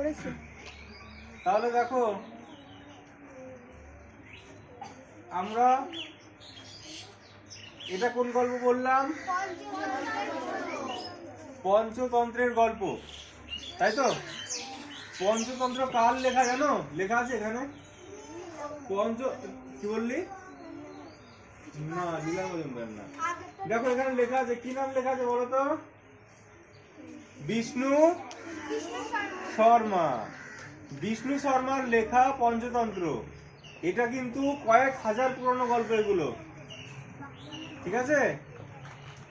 করেছি। তাহলে দেখো, আমরা এটা কোন গল্প বললাম? পঞ্চতন্ত্রের গল্প। তাই তো? পঞ্চতন্ত্র কার লেখা জানো? লেখা আছে এখানে? পঞ্চ, কি বললি? না লীলা মজুমদার না। দেখো, এখানে লেখা আছে। কি নাম লেখা আছে বলো তো? বিষ্ণু শর্মা। বিষ্ণু শর্মার লেখা পঞ্চতন্ত্র। এটা কিন্তু কয়েক হাজার পুরনো গল্প এগুলো ঠিক আছে?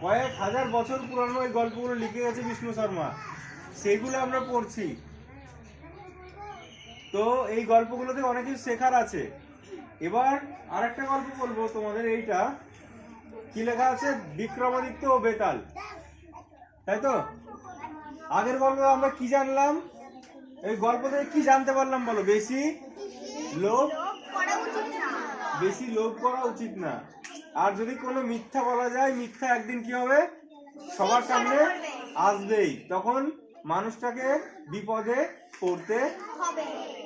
কয়েক হাজার বছর পুরনো এই গল্পগুলো লিখে গেছে বিষ্ণু শর্মা। সেগুলো আমরা পড়ছি। তো এই গল্পগুলোতে অনেক কিছু শেখার আছে। এবার আরেকটা গল্প বলব তোমাদের, এইটা। কি লেখা আছে? বিক্রমাদিত্য ও বেতাল। তাই তো? আগের গল্পে আমরা কি জানলাম? এই গল্প থেকে কি জানতে পারলাম বলো? বেশি লোভ? বেশি লোভ করা উচিত না। আর যদি কোনো মিথ্যা বলা যায় মিথ্যা একদিন কি হবে? সবার সামনে আসবেই। তখন মানুষটাকে বিপদে পড়তে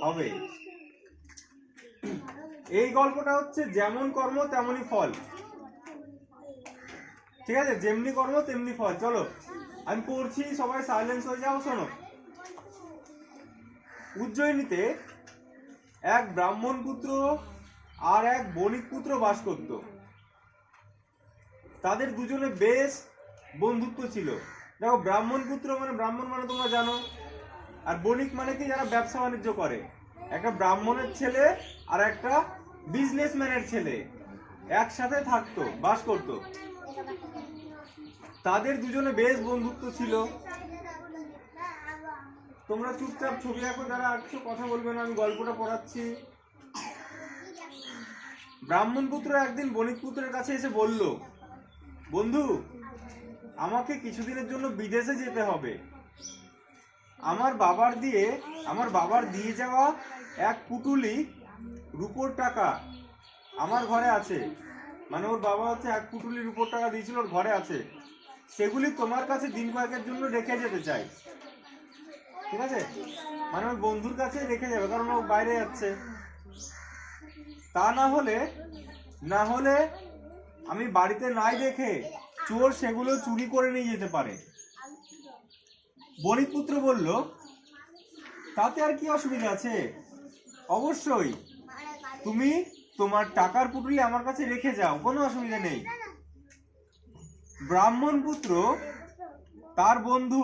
হবে। এই গল্পটা হচ্ছে যেমন কর্ম তেমনই ফল। ঠিক আছে? যেমনি কর্ম তেমনি ফল। চলো। আমি পড়ছি, সবাই সাইলেন্স হয়ে যাও, শোনো। উজ্জয়িনীতে এক ব্রাহ্মণ পুত্র আর এক বণিক পুত্র বাস করত। তাদের দুজনে বেশ বন্ধুত্ব ছিল। দেখো, ব্রাহ্মণ পুত্র মানে ব্রাহ্মণ মানে তোমরা জানো, আর বণিক মানে কি? যারা ব্যবসা বাণিজ্য করে। একটা ব্রাহ্মণের ছেলে আর একটা বিজনেসম্যানের ছেলে একসাথে থাকতো, বাস করতো। তাদের দুজনে বেশ বন্ধুত্ব ছিল। তোমরা চুপচাপ ছবি আঁকো যারা আঁকছো কথা বলবে না, আমি গল্পটা পড়াচ্ছি। ব্রাহ্মণ পুত্র একদিন বণিক পুত্রের কাছে এসে বলল, বন্ধু, আমাকে কিছুদিনের জন্য বিদেশে যেতে হবে। আমার বাবার দিয়ে, আমার বাবার দিয়ে যাওয়া এক পুটুলি রুপোর টাকা আমার ঘরে আছে। মানে ওর বাবা হচ্ছে এক পুটুলি রুপোর টাকা দিয়েছিল, ওর ঘরে আছে। সেগুলি তোমার কাছে দিন কয়েকের জন্য রেখে যেতে চাই। ঠিক আছে? মানে ওই বন্ধুর কাছে রেখে যাবে, কারণ ও বাইরে যাচ্ছে। তা না হলে না হলে আমি বাড়িতে নাই দেখে চোর সেগুলো চুরি করে নিয়ে যেতে পারে। বণিকপুত্র বলল, তাতে আর কি অসুবিধা আছে? অবশ্যই। তুমি তোমার টাকার পুটুলি আমার কাছে রেখে যাও, কোনো অসুবিধা নেই। ব্রাহ্মণ পুত্র, তার বন্ধু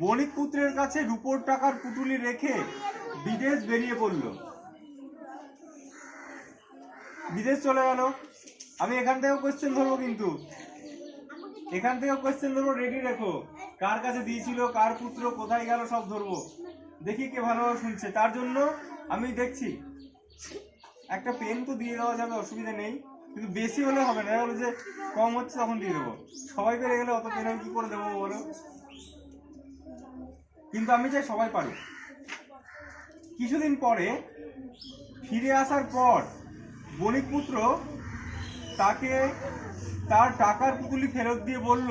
বণিক পুত্রের কাছে রুপোর টাকার পুটুলি রেখে বিদেশ বেরিয়ে পড়ল। বিদেশ চলে গেল। আমি এখান থেকেও কোশ্চেন ধরবো কিন্তু। এখান থেকেও কোয়েশ্চেন ধরবো রেডি রেখো। কার কাছে দিয়েছিল, কার পুত্র, কোথায় গেল সব ধরবো। দেখি কে ভালোভাবে শুনছে। তার জন্য আমি দেখছি, একটা পেন তো দিয়ে দেওয়া যাবে, অসুবিধা নেই। কিন্তু বেশি হলে হবে না। হলে যে কম হচ্ছে তখন দিয়ে দেবো। সবাই পেরে গেলে অত আমি কি করে দেবো বলো? কিন্তু আমি চাই সবাই পারুক কিছুদিন পরে ফিরে আসার পর বণিক পুত্র তাকে তার টাকার পুতুলি ফেরত দিয়ে বলল,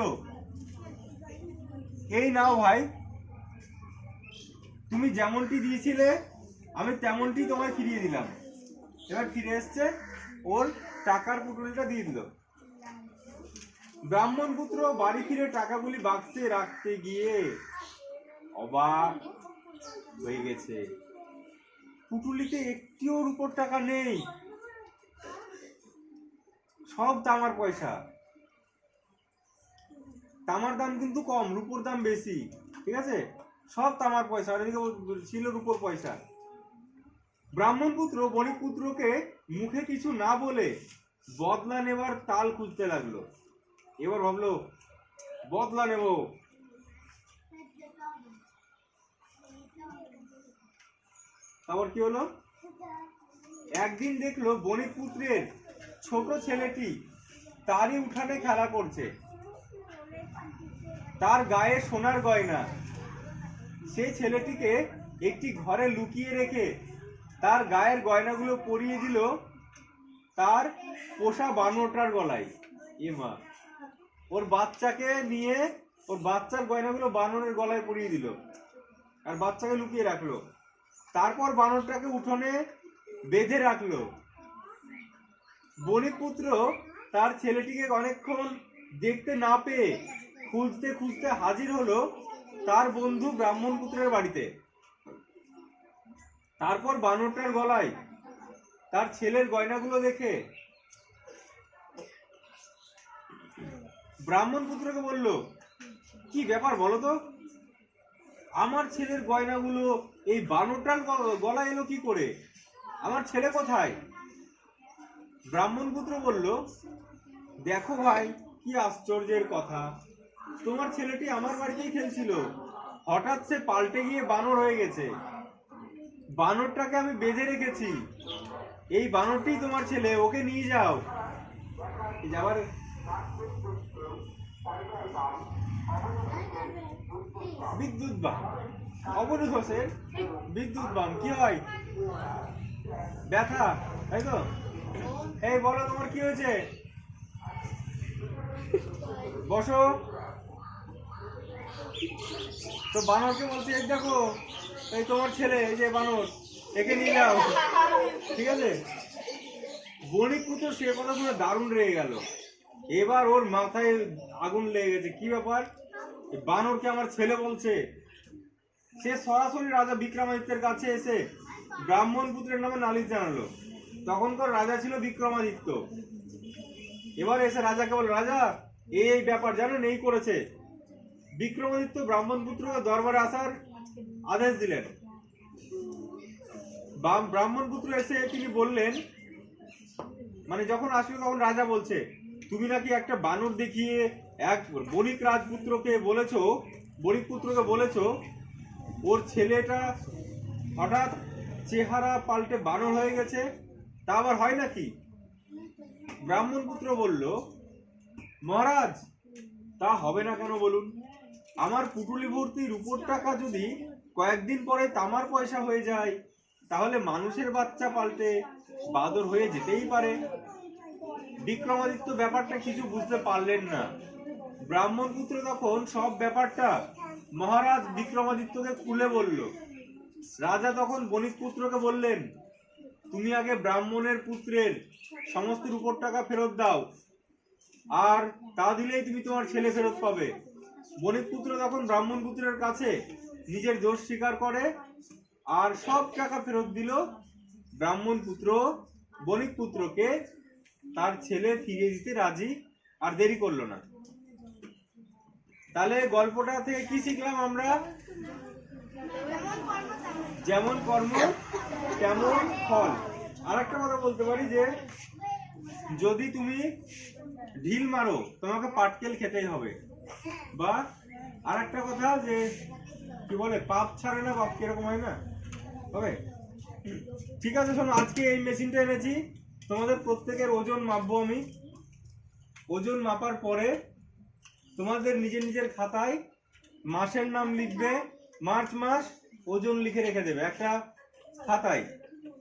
এই নাও ভাই, তুমি যেমনটি দিয়েছিলে, আমি তেমনটি তোমায় ফিরিয়ে দিলাম। এবার ফিরে এসছে ওর টাকার পুটুলিটা দিয়ে দিল। ব্রাহ্মণ পুত্র বাড়ি ফিরে টাকাগুলি বাক্সে রাখতে গিয়ে অবাক হয়ে গেছে। পুটুলিতে একটিও রুপোর টাকা নেই। সব তামার পয়সা। তামার দাম কিন্তু কম, রুপোর দাম বেশি, ঠিক আছে? সব তামার পয়সা এদিকে ছিল রুপোর পয়সা। ব্রাহ্মণ পুত্র বণিক পুত্রকে মুখে কিছু না বলে বদলা নেবার তাল খুঁজতে লাগল। এবার ভাবলো, বদলা নেব। তারপর কি হলো? একদিন দেখল বণিক পুত্রের ছোট ছেলেটি তারই উঠানে খেলা করছে। তার গায়ে সোনার গয়না। সেই ছেলেটিকে একটি ঘরে লুকিয়ে রেখে তার গায়ের গয়নাগুলো পরিয়ে দিল তার পোষা বানরটার গলায়। এ মা। ওর বাচ্চাকে নিয়ে ওর বাচ্চার গয়নাগুলো বানরের গলায় পরিয়ে দিল আর বাচ্চাকে লুকিয়ে রাখল। তারপর বানরটাকে উঠোনে বেঁধে রাখল। বণিক পুত্র তার ছেলেটিকে অনেকক্ষণ দেখতে না পেয়ে খুঁজতে খুঁজতে হাজির হলো তার বন্ধু ব্রাহ্মণ পুত্রের বাড়িতে। তারপর বানরটার গলায় তার ছেলের গয়নাগুলো দেখে। ব্রাহ্মণ পুত্রকে বলল, কি ব্যাপার বলো তো? আমার ছেলের গয়নাগুলো এই বানরটার গলা এলো কি করে? আমার ছেলে কোথায়? ব্রাহ্মণ পুত্র বলল, দেখো ভাই, কি আশ্চর্যের কথা। তোমার ছেলেটি আমার বাড়িতেই খেলছিল। হঠাৎ সে পাল্টে গিয়ে বানর হয়ে গেছে। বানরটাকে আমি বেঁধে রেখেছি। এই বানরটি তোমার ছেলে, ওকে নিয়ে যাও। যাবার বিদ্যুৎ বাম। অবরোধ হোসেন, বিদ্যুৎ বাম, কি হয়? ব্যথা, তাই তো? এই বলো তোমার কি হয়েছে? বসো। তো বানরকে বলছে, এই দেখো, এই তোমার ছেলে, এই যে বানর। একে নিয়ে যাও। ঠিক আছে? বণিক পুত্র সে কথা শুনে দারুণ রেগে গেল। এবার ওর মাথায় আগুন লেগে গেছে। কি ব্যাপার? বানরকে আমার ছেলে বলছে। সে সরাসরি রাজা বিক্রমাদিত্যের কাছে এসে ব্রাহ্মণ পুত্রের নামে নালিশ জানালো। তখনকার রাজা ছিল বিক্রমাদিত্য। এবার এসে রাজাকে বল রাজা এই ব্যাপার জানেন এই করেছে। বিক্রমাদিত্য ব্রাহ্মণ পুত্রকে দরবারে আসার আদেশ দিলেন। ব্রাহ্মণ পুত্র এসে তিনি বললেন মানে যখন আসলো তখন রাজা বলছে, তুমি নাকি একটা বানর দেখিয়ে এক বণিক রাজপুত্রকে বলেছ, বণিক পুত্রকে বলেছ, ওর ছেলেটা হঠাৎ চেহারা পাল্টে বানর হয়ে গেছে, তা আবার হয় নাকি? ব্রাহ্মণ পুত্র বলল, মহারাজ, তা হবে না কেন বলুন? আমার পুটুলি ভর্তি রূপোর টাকা যদি কয়েকদিন পরে তামার পয়সা হয়ে যায় তাহলে মানুষের বাচ্চা পাল্টে বাদর হয়ে যেতেই পারে। বিক্রমাদিত্য ব্যাপারটা কিছু বুঝতে পারলেন না। ব্রাহ্মণ পুত্র তখন সব ব্যাপারটা মহারাজ বিক্রমাদিত্যকে খুলে বলল। রাজা তখন বণিক পুত্রকে বললেন, তুমি আগে ব্রাহ্মণের পুত্রের সমস্ত রূপোর টাকা ফেরত দাও, আর তা দিলেই তুমি তোমার ছেলে ফেরত পাবে। বণিক পুত্র তখন ব্রাহ্মণ পুত্রের কাছে নিজের দোষ স্বীকার করে আর সব টাকা ফেরত দিল ব্রাহ্মণ পুত্র, বণিক পুত্রকে। তার ছেলে ফিরিয়ে দিতে রাজি, আর দেরি করল না। তাহলে গল্পটা থেকে কি শিখলাম আমরা? যেমন কর্ম, তেমন ফল। আর একটা কথা বলতে পারি যে, যদি তুমি ঢিল মারো, তোমাকে পাটকেল খেতেই হবে। বা আর একটা কথা যে, কি বলে, পাপ ছাড়ে না পাপ কীরকম হয় না? হবে ঠিক আছে, শোনো, আজকে এই মেশিনটা এনেছি। তোমাদের প্রত্যেকের ওজন মাপবো আমি। ওজন মাপার পরে তোমাদের নিজের নিজের খাতায় মাসের নাম লিখবে, মার্চ মাস ওজন লিখে রেখে দেবে, একটা খাতায়।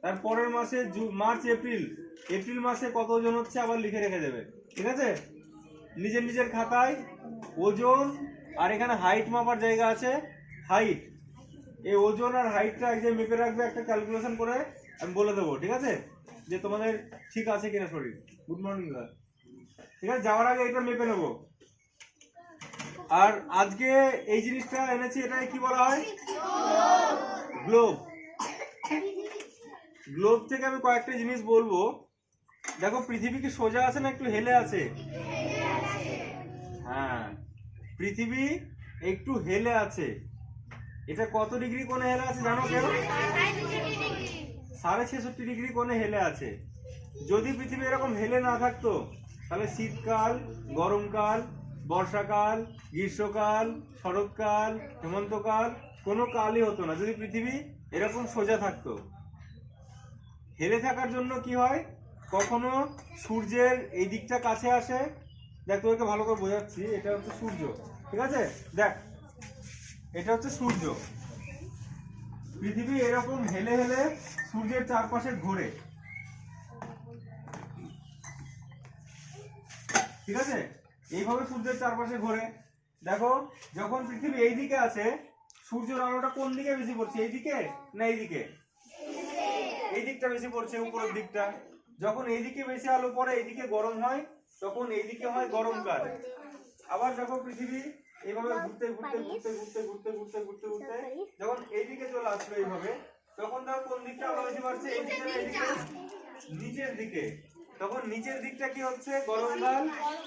তার পরের মাসে জু- মার্চ, এপ্রিল এপ্রিল মাসে কত ওজন হচ্ছে আবার লিখে রেখে দেবে, ঠিক আছে? নিজের নিজের খাতায় ওজন, আর এখানে হাইট মাপার জায়গা আছে হাইট এই ওজন আর হাইটটা এক জায়গায় মেপে রাখবে একটা ক্যালকুলেশন করে আমি বলে দেবো, ঠিক আছে? যে তোমাদের ঠিক আছে কিনা শরীর। গুড মর্নিং দাদা ঠিক আছে? যাওয়ার আগে এটা মেপে নেব। আর আজকে এই জিনিসটা এনেছি, এটাকে কি বলা হয়? গ্লোব গ্লোব থেকে আমি কয়েকটা জিনিস বলব। দেখো, পৃথিবী কি সোজা আছে না একটু হেলে আছে? হ্যাঁ। পৃথিবী একটু হেলে আছে। এটা কত ডিগ্রি কোণে হেলে আছে জানো কেন? সাড়ে ছেষট্টি ডিগ্রি কোণে হেলে আছে। যদি পৃথিবী এরকম হেলে না থাকতো, তাহলে শীতকাল, গরমকাল, বর্ষাকাল, গ্রীষ্মকাল, শরৎকাল, হেমন্তকাল কোনো কালই হতো না। যদি পৃথিবী এরকম সোজা থাকতো, হেলে থাকার জন্য কি হয়? কখনো সূর্যের এই দিকটা কাছে আসে। দেখ তোকে ভালো করে বোঝাচ্ছি, এটা হচ্ছে সূর্য। ঠিক আছে? দেখ এটা হচ্ছে সূর্য। পৃথিবী এরকম হেলে হেলে সূর্যের চারপাশে ঘোরে। ঠিক আছে? এইভাবে সূর্যের চারপাশে ঘোরে। দেখো, যখন পৃথিবী এই দিকে আছে, সূর্যের আলোটা কোন দিকে বেশি পড়ছে, এইদিকে না এইদিকে? এই দিকটা বেশি পড়ছে, উপরের দিকটা। যখন এইদিকে বেশি আলো পড়ে, এইদিকে গরম হয়, তখন এইদিকে হয় গরমকাল। আবার যখন পৃথিবী এইভাবে ঘুরতে ঘুরতে ঘুরতে ঘুরতে ঘুরতে ঘুরতে ঘুরতে ঘুরতে। যখন এইদিকে চলে আসলো এইভাবে তখন দেখো কোন দিকটা আলো বেশি বাড়ছে এইদিকে না এইদিকে নিচের দিকে তখন নিচের দিকটা কি হচ্ছে? গরমকাল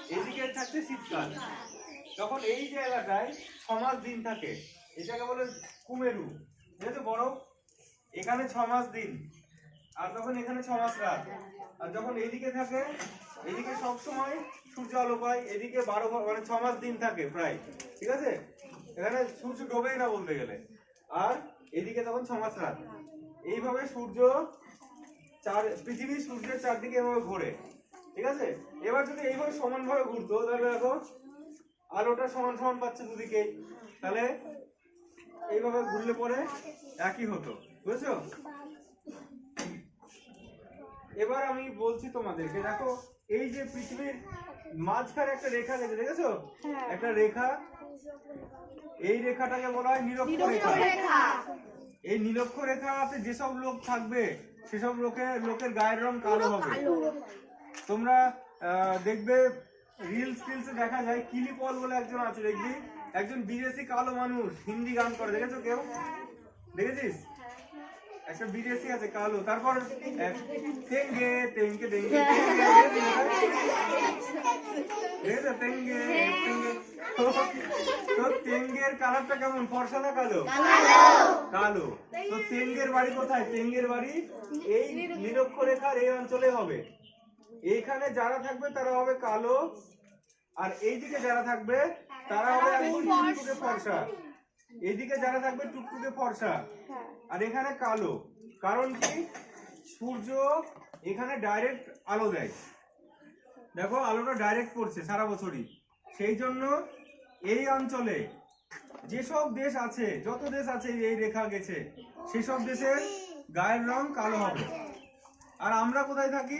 এদিকে থাকছে শীতকাল। তখন এই জায়গাটায় ছমাস দিন থাকে এটাকে বলে কুমেরু। যেহেতু বরফ এখানে ছ মাস দিন। আর তখন এখানে ছ মাস রাত, আর যখন এইদিকে থাকে এদিকে সব সময় সূর্য আলো পায়, এদিকে বারো মানে ছ মাস দিন থাকে প্রায়, ঠিক আছে? এখানে সূর্য ডোবেই না বলতে গেলে। আর এদিকে তখন ছ মাস রাত। এইভাবে সূর্য চার পৃথিবী সূর্যের চারদিকে এভাবে ঘোরে, ঠিক আছে? এবার যদি এইভাবে সমানভাবে ঘুরতো, তাহলে দেখো, আলোটা সমান সমান পাচ্ছে দুদিকে। তাহলে এইভাবে ঘুরলে পরে একই হতো, বুঝছ? এবার আমি বলছি তোমাদেরকে দেখো এই যে পৃথিবীর মাঝখানে একটা রেখা গেছে দেখেছ? একটা রেখা এই রেখাটাকে বলা হয় নিরক্ষ রেখা। এই নিরক্ষ রেখাতে যেসব লোক থাকবে সেসব লোকের লোকের গায়ের রং কালো হবে। তোমরা আহ, দেখবে রিলস টিলসে দেখা যায় কিলি পল বলে একজন আছে দেখবি? একজন বিদেশি কালো মানুষ হিন্দি গান করে দেখেছ কেউ? দেখেছিস? একটা বিদেশি আছে কালো। তারপর তেঙ্গে তেঙ্গে তেঙ্গে তেঙ্গে তেঙ্গে। তো তো তেঙ্গের কালারটা কেমন? ফর্সা না কালো? কালো। তো তেঙ্গের বাড়ি কোথায়? তেঙ্গের বাড়ি এই নিরক্ষরেখার এই অঞ্চলে হবে। এইখানে যারা থাকবে তারা হবে কালো আর এইদিকে যারা থাকবে তারা হবে ফর্সা। এইদিকে যারা থাকবে টুকটুকে ফর্সা। আর এখানে কালো। কারণ কি? সূর্য এখানে ডাইরেক্ট আলো দেয়। দেখো আলোটা ডাইরেক্ট পড়ছে সারা বছরই। সেই জন্য এই অঞ্চলে যেসব দেশ আছে যত দেশ আছে এই রেখা গেছে সেসব দেশের গায়ের রং কালো হবে। আর আমরা কোথায় থাকি?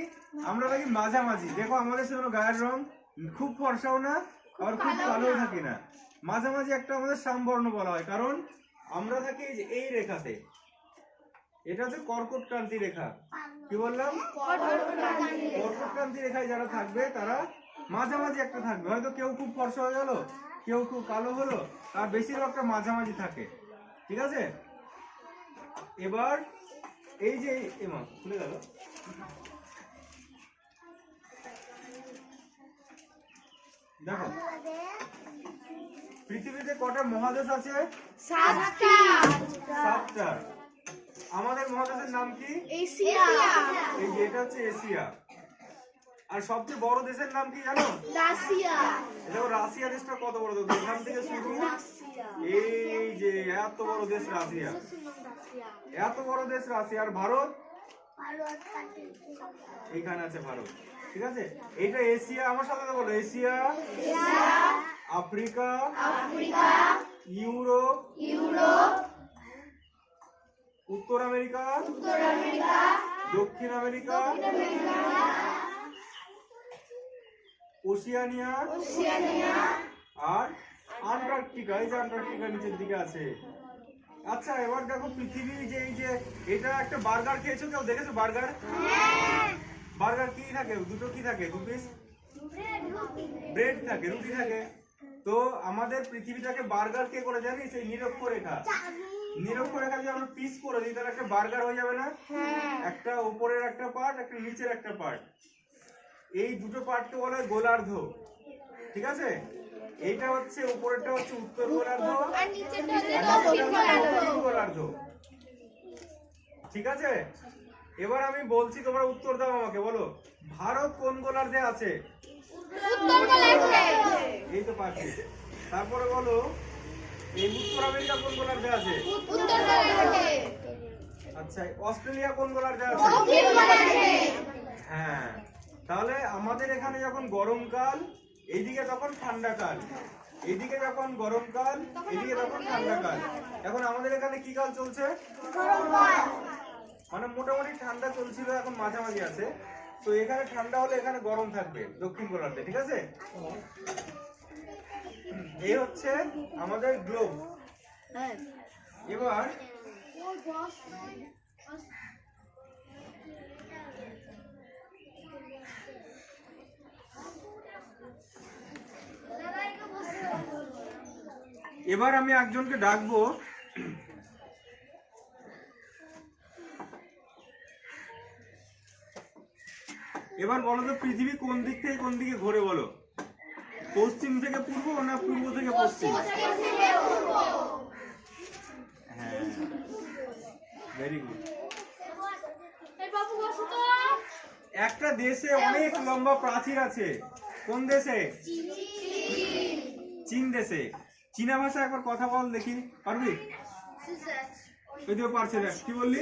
আমরা থাকি মাঝামাঝি। দেখো আমাদের সেগুলো গায়ের রং খুব ফর্সাও না আবার খুব কালোও থাকি না। মাঝামাঝি একটা আমাদের সামবর্ণ বলা হয়, কারণ আমরা থাকি এই যে এই রেখাতে। এটা হচ্ছে কর্কট ক্রান্তি রেখা। কি বললাম? কর্কট ক্রান্তি রেখায় যারা থাকবে, তারা মাঝামাঝি একটা থাকবে। হয়তো কেউ খুব ফর্সা হয়ে গেল, কেউ খুব কালো হলো আর বেশিরভাগটা মাঝামাঝি থাকে। ঠিক আছে? এবার এই যে এমা খুলে গেল। দেখো। পৃথিবীতে কটা মহাদেশ আছে? সাতটা। আমাদের মহাদেশের নাম কি? এই যে এটা হচ্ছে এশিয়া। আর সবচেয়ে বড় দেশের নাম কি জানো? দেখো রাশিয়া দেশটা কত বড় দেশ? এখান থেকে শুরু। এই যে এত বড় দেশ রাশিয়া। এত বড় দেশ রাশিয়া। আর ভারত? এইখানে আছে ভারত। ঠিক আছে? এটা এশিয়া, আমার সাথে বলো, এশিয়া, আফ্রিকা, ইউরোপ ইউরোপ উত্তর আমেরিকা, দক্ষিণ আমেরিকা, ওশিয়ানিয়া, আর আন্টার্কটিকা, এই যে আন্টার্কটিকা নিচের দিকে আছে। আচ্ছা এবার দেখো পৃথিবী যে এই যে, এটা একটা বার্গার খেয়েছো কেউ? দেখেছ বার্গার? বার্গার কি থাকে? দুটো কি থাকে? দু পিস ব্রেড থাকে রুটি থাকে। তো আমাদের পৃথিবীটাকে বার্গার কে করে জানিস? এই নিরক্ষরেখা নিরক্ষরেখা যদি আমরা পিস করে দিই তাহলে একটা বার্গার হয়ে যাবে না? একটা উপরের একটা পার্ট একটা নিচের একটা পার্ট এই দুটো পার্টকে বলা হয় গোলার্ধ। ঠিক আছে? এইটা হচ্ছে উপরেরটা হচ্ছে উত্তর গোলার্ধ। হচ্ছে গোলার্ধ। ঠিক আছে? এবার আমি বলছি তোমরা উত্তর দাও আমাকে বলো। ভারত কোন গোলার্ধে আছে? এই তো পারছি। তারপরে বলো এই উত্তর আমেরিকা কোন গোলার্ধে আছে? আচ্ছা অস্ট্রেলিয়া কোন গোলার্ধে আছে? হ্যাঁ। তাহলে আমাদের এখানে যখন গরমকাল এইদিকে তখন ঠান্ডাকাল। এইদিকে যখন গরমকাল এদিকে তখন ঠান্ডাকাল। এখন আমাদের এখানে কি কাল চলছে? মানে মোটামুটি ঠান্ডা চলছিল এখন মাঝামাঝি আছে। তো এখানে ঠান্ডা হলে এখানে গরম থাকবে দক্ষিণ গোলার্ধে ঠিক আছে? এই হচ্ছে আমাদের গ্লোব হ্যাঁ। এবার এবার আমি একজনকে ডাকবো। এবার বলো তো পৃথিবী কোন দিক থেকে কোন দিকে ঘোরে বলো? পশ্চিম থেকে পূর্ব না পূর্ব থেকে পশ্চিম? হ্যাঁ। ভেরি গুড একটা দেশে অনেক লম্বা প্রাচীর আছে। কোন দেশে? চীন দেশে। চীনা ভাষা একবার কথা বল দেখি। পারবি? ওই পারছে দেখ। কি বললি?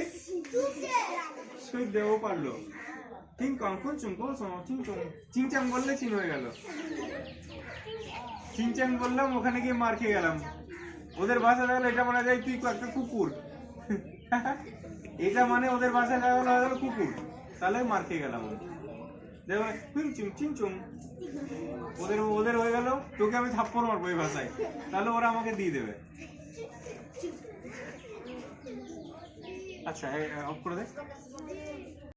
দেও পারল। চিং কং কোন চুং কোন সম চিং চং চিংচাং বললে চিন হয়ে গেল। চিংচাং বললাম, ওখানে গিয়ে মার খেয়ে গেলাম। ওদের ভাষা দেখলে এটা বলা যায় তুই একটা কুকুর। এটা মানে ওদের দেখা গেলো হয়ে গেল কুকুর। তাহলে মার খেয়ে গেলাম দেখো চিং চুং চিং চুং ওদের ওদের হয়ে গেল। তোকে আমি থাপ্পড় মারবো এই ভাষায়। তাহলে ওরা আমাকে দিয়ে দেবে। আচ্ছা অফ করে দে।